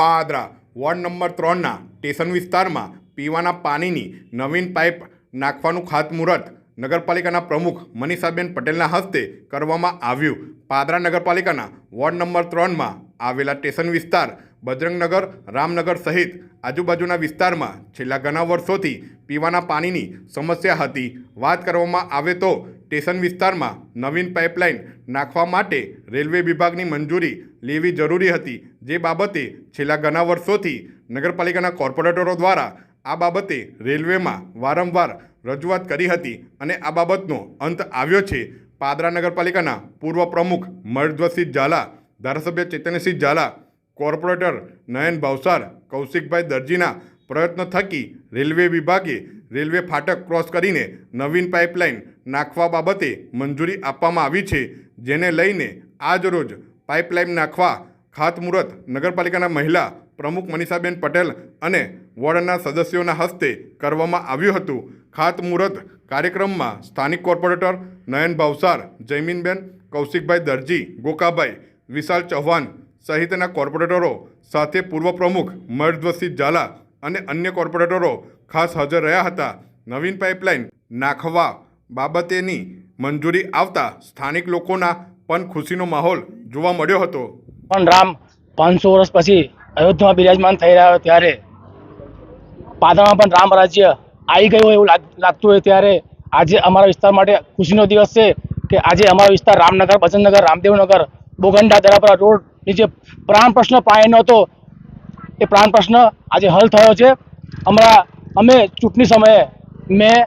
Padra, ward number ત્રણના station વિસ્તારમાં પીવાના પાણીની નવીન પાઇપ નાખવાનું ખાતમુહૂર્ત નગરપાલિકાના પ્રમુખ મનીષાબેન પટેલના હસ્તે કરવામાં આવ્યું. પાદરા નગરપાલિકાના વોર્ડ નંબર ત્રણમાં આવેલા સ્ટેશન વિસ્તાર, બજરંગનગર, રામનગર સહિત આજુબાજુના વિસ્તારમાં છેલ્લા ઘણા વર્ષોથી પીવાના પાણીની સમસ્યા હતી. વાત કરવામાં આવે તો સ્ટેશન વિસ્તારમાં નવીન પાઇપલાઇન નાખવા માટે રેલવે વિભાગની મંજૂરી લેવી જરૂરી હતી. જે બાબતે છેલ્લા ઘણા વર્ષોથી નગરપાલિકાના કોર્પોરેટરો દ્વારા આ બાબતે રેલવેમાં વારંવાર રજૂઆત કરી હતી અને આ બાબતનો અંત આવ્યો છે. પાદરા નગરપાલિકાના પૂર્વ પ્રમુખ મરદ્વસિંહ ઝાલા, ધારાસભ્ય ચેતનસિંહ ઝાલા, કોર્પોરેટર નયન ભાવસાર, કૌશિકભાઈ દરજીના પ્રયત્ન થકી રેલવે વિભાગે રેલવે ફાટક ક્રોસ કરીને નવીન પાઇપલાઇન નાખવા બાબતે મંજૂરી આપવામાં આવી છે, જેને લઈને આજરોજ પાઇપલાઇન નાખવા ખાતમુહૂર્ત નગરપાલિકાના મહિલા પ્રમુખ મનીષાબેન પટેલ અને વોર્ડના સદસ્યોના હસ્તે કરવામાં આવ્યું હતું. ખાતમુહૂર્ત કાર્યક્રમમાં સ્થાનિક કોર્પોરેટર નયન ભાવસાર, જયમીનબેન, કૌશિકભાઈ દરજી, ગોકાભાઈ, વિશાલ ચૌહાણ સહિતના કોર્પોરેટરો સાથે પૂર્વ પ્રમુખ મર્દવસિંહ ઝાલા અને અન્ય કોર્પોરેટરો ખાસ હાજર રહ્યા હતા. નવીન પાઇપલાઇન નાખવા બાબતેની મંજૂરી આવતા સ્થાનિક લોકોના પણ ખુશીનો માહોલ જોવા મળ્યો હતો. પણ રામ, પાંચસો વર્ષ પછી અયોધ્યામાં બિરાજમાન થઈ રહ્યા હોય ત્યારે પાદરમાં પણ રામ રાજ્ય આવી ગયું હોય એવું લાગતું હોય ત્યારે આજે અમારા વિસ્તાર માટે ખુશીનો દિવસ છે કે આજે અમારો વિસ્તાર રામનગર, બચનનગર, રામદેવનગર, બોગંડા દરાપરા રોડ જે પ્રાણ પ્રશ્ન પાણીનો હતો એ પ્રાણ પ્રશ્ન આજે હલ થયો છે. હમણાં અમે ચૂંટણી સમયે મેં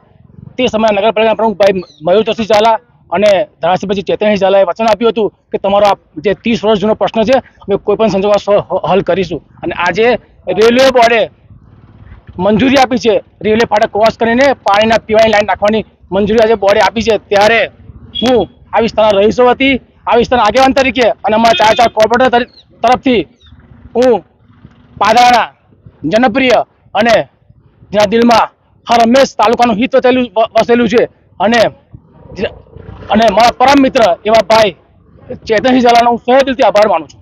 તે સમયે નગરપાલિકાના પ્રમુખ ભાઈ મયુર ચોસી ઝાલા અને ધારાસભ્યજી ચેતનસિંહ ઝાલાએ વચન આપ્યું હતું કે તમારો આ જે ત્રીસ વર્ષ જૂનો પ્રશ્ન છે, અમે કોઈ પણ સંજોગોમાં હલ કરીશું. અને આજે રેલવે બોર્ડે મંજૂરી આપી છે, રેલવે ફાટક ક્રોસ કરીને પાણીના પીવાની લાઈન નાખવાની મંજૂરી આજે બોર્ડે આપી છે. ત્યારે હું આ વિસ્તારના રહીશો હતી આ વિસ્તારના આગેવાન તરીકે અને અમારા ચાર ચાર કોર્પોરેટર તરી- તરફથી હું પાદરાના જનપ્રિય અને જેના દિલમાં હર હંમેશ તાલુકાનું હિત વસેલું વસેલું છે. અને અને મારા પરમ મિત્ર એવા ભાઈ ચેતનસિંહ ઝાલાનો હું સહે આભાર માનું છું.